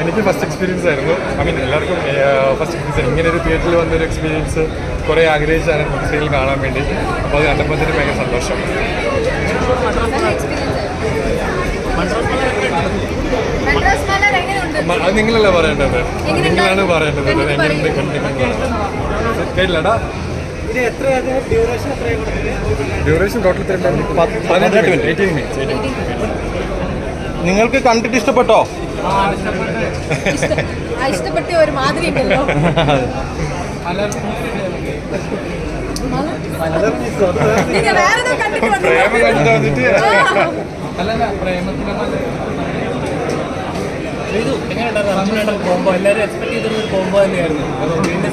എനിക്ക് first experience ആയിരുന്നു. I mean എല്ലാവർക്കും ഫസ്റ്റ് എക്സ്പീരിയൻസ് ഇങ്ങനെ ഒരു തിയേറ്ററിൽ വന്നൊരു എക്സ്പീരിയൻസ് കുറേ ആഗ്രഹിച്ചാണ് സ്ക്രീനിൽ കാണാൻ വേണ്ടി. അപ്പോൾ അത് കണ്ടപ്പോഴത്തേക്ക് ഭയങ്കര സന്തോഷം. അത് നിങ്ങളല്ലേ പറയേണ്ടത്? നിങ്ങളാണ് പറയേണ്ടത്. എങ്ങനെയുണ്ട്? കേട്ടില്ലടാ? ഡ്യൂറേഷൻ ടോട്ടൽ പതിനെട്ട് മിനിറ്റ് എയ്റ്റീൻ മിനിറ്റ്സ് നിങ്ങൾക്ക് കണ്ടിട്ട് ഇഷ്ടപ്പെട്ടോ? ഇഷ്ടപ്പെട്ടു. ഒരു മാതിരി കണ്ടിട്ട് ഇത് എങ്ങനെയുണ്ടായിരുന്നു അർജുനായിട്ട് കോംബോ എല്ലാവരും എക്സ്പെക്ട് ചെയ്തൊരു കോംബോ തന്നെയായിരുന്നു. അത് വീണ്ടും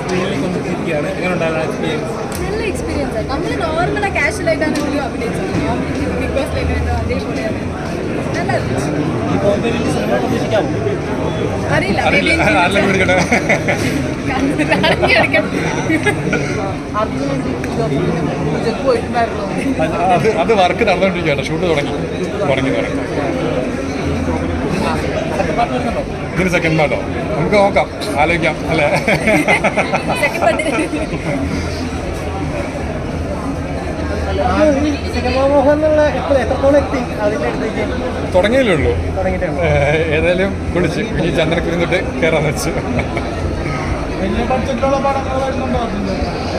എങ്ങനെയുണ്ടായിരുന്നു എക്സ്പീരിയൻസ് നല്ല എക്സ്പീരിയൻസ് നമ്മൾ നോർമൽ കാഷ്വൽ ആയിട്ടാണ് അഭിനയിച്ചത്. ബിഗ് ബോസ് അതേപോലെയാണ് അറിയില്ല. അത് അത് വർക്ക് നടന്നുകൊണ്ടിരിക്കുകയാണ് ഷൂട്ട് തുടങ്ങി. തുടങ്ങി തുടങ്ങി. ഇതിന് സെക്കൻഡ് പാട്ടോ നമുക്ക് നോക്കാം. ആലോചിക്കാം. അല്ലേ? പാർട്ട് തുടങ്ങിയല്ലേ ഉള്ളൂ. ഏതായാലും കുളിച്ച് ഇനി തൊട്ട് കയറാന്ന് വെച്ചു.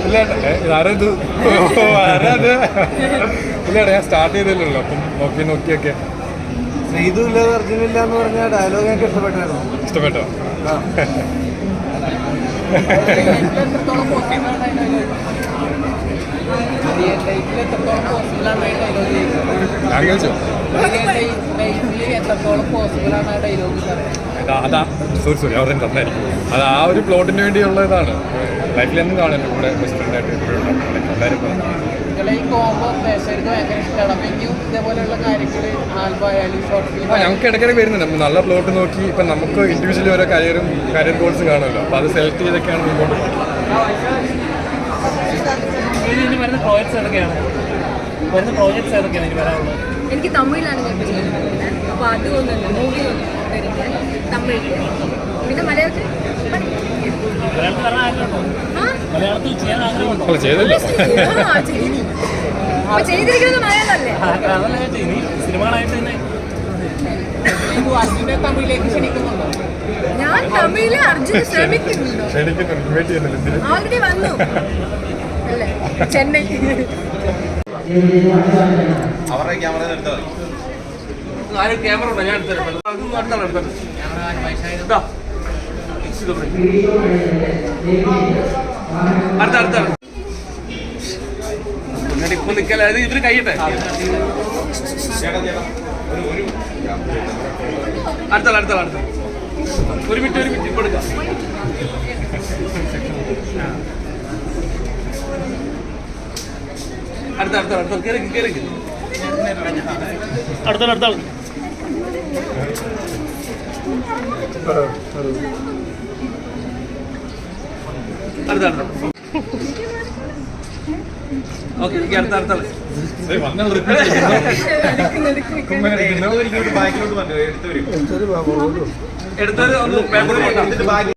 ഇല്ല ഇതാരത് ഇല്ലടാ ഞാൻ സ്റ്റാർട്ട് ചെയ്തില്ലല്ലോ അപ്പം നോക്കി നോക്കിയൊക്കെ. ശ്രീതു ഇല്ലാതെ അർജുനില്ല എന്ന് പറഞ്ഞ ഡയലോഗ് എനിക്ക് ഇഷ്ടപ്പെട്ടായിരുന്നു? ഇഷ്ടപ്പെട്ടോ? എത്രത്തോളം പോസിബിൾ ആണ് ആ ഡയലോഗ് അതാ അതാ സോറി സോറി അവിടെ തന്നായിരിക്കും അത് ആ ഒരു പ്ലോട്ടിന് വേണ്ടിയുള്ള ഇതാണ്. ലൈഫിൽ എന്നും കാണും എന്റെ കൂടെ ബെസ്റ്റ് ഫ്രണ്ടായിട്ട് ആ ഞങ്ങൾക്ക് ഇടയ്ക്കിടെ വരുന്നുണ്ട്. നല്ല പ്ലോട്ട് നോക്കി ഇപ്പം നമുക്ക് ഇൻഡിവിജ്വലി ഓരോ കരിയറും കരിയർ ഗോൾസും കാണുമല്ലോ. അപ്പോൾ അത് സെലക്ട് ചെയ്തൊക്കെയാണ് മുമ്പോട്ട് എനിക്ക് തമിഴിലാണ് ഞാൻ അപ്പോൾ അതുകൊണ്ടുണ്ട് മൂവി തമിഴിൽ പിന്നെ മലയാളത്തിൽ ചെയ്തല്ലോ? ചെയ്തിരിക്കുന്നത് മലയാളമല്ലേ. സിനിമകളായിട്ട് തന്നെ ഞാൻ തമിഴിൽ അർജുൻ ശ്രമിക്കുന്നുണ്ടോ. ഓൾറെഡി വന്നു. അല്ലേ? ചെന്നൈ. അവരുടെ ക്യാമറ എടുത്താൽ മതി ആരും ക്യാമറ ഉണ്ടോ? ഞാൻ എടുത്തരാം അതൊന്നും അടുത്താണ് ഇതാ. അടുത്ത അടുത്ത എന്നിട്ട് ഇപ്പൊ നിക്കല അത് ഇവർ കഴിയട്ടെ? അടുത്താൾ അടുത്താൾ അടുത്ത ഒരു മിനിറ്റ് ഒരു മിനിറ്റ്. ഇപ്പൊ എടുക്കാം. അടുത്ത അടുത്ത അടുത്ത. കയറി കയറി അടുത്ത അടുത്ത ഓക്കെ അടുത്ത അടുത്താൾ വന്നാൽ റിപ്പീറ്റ് ബാക്കിലോട്ട് വന്നു എടുത്തു വരും. എടുത്തത് ഒന്ന് പേപ്പർ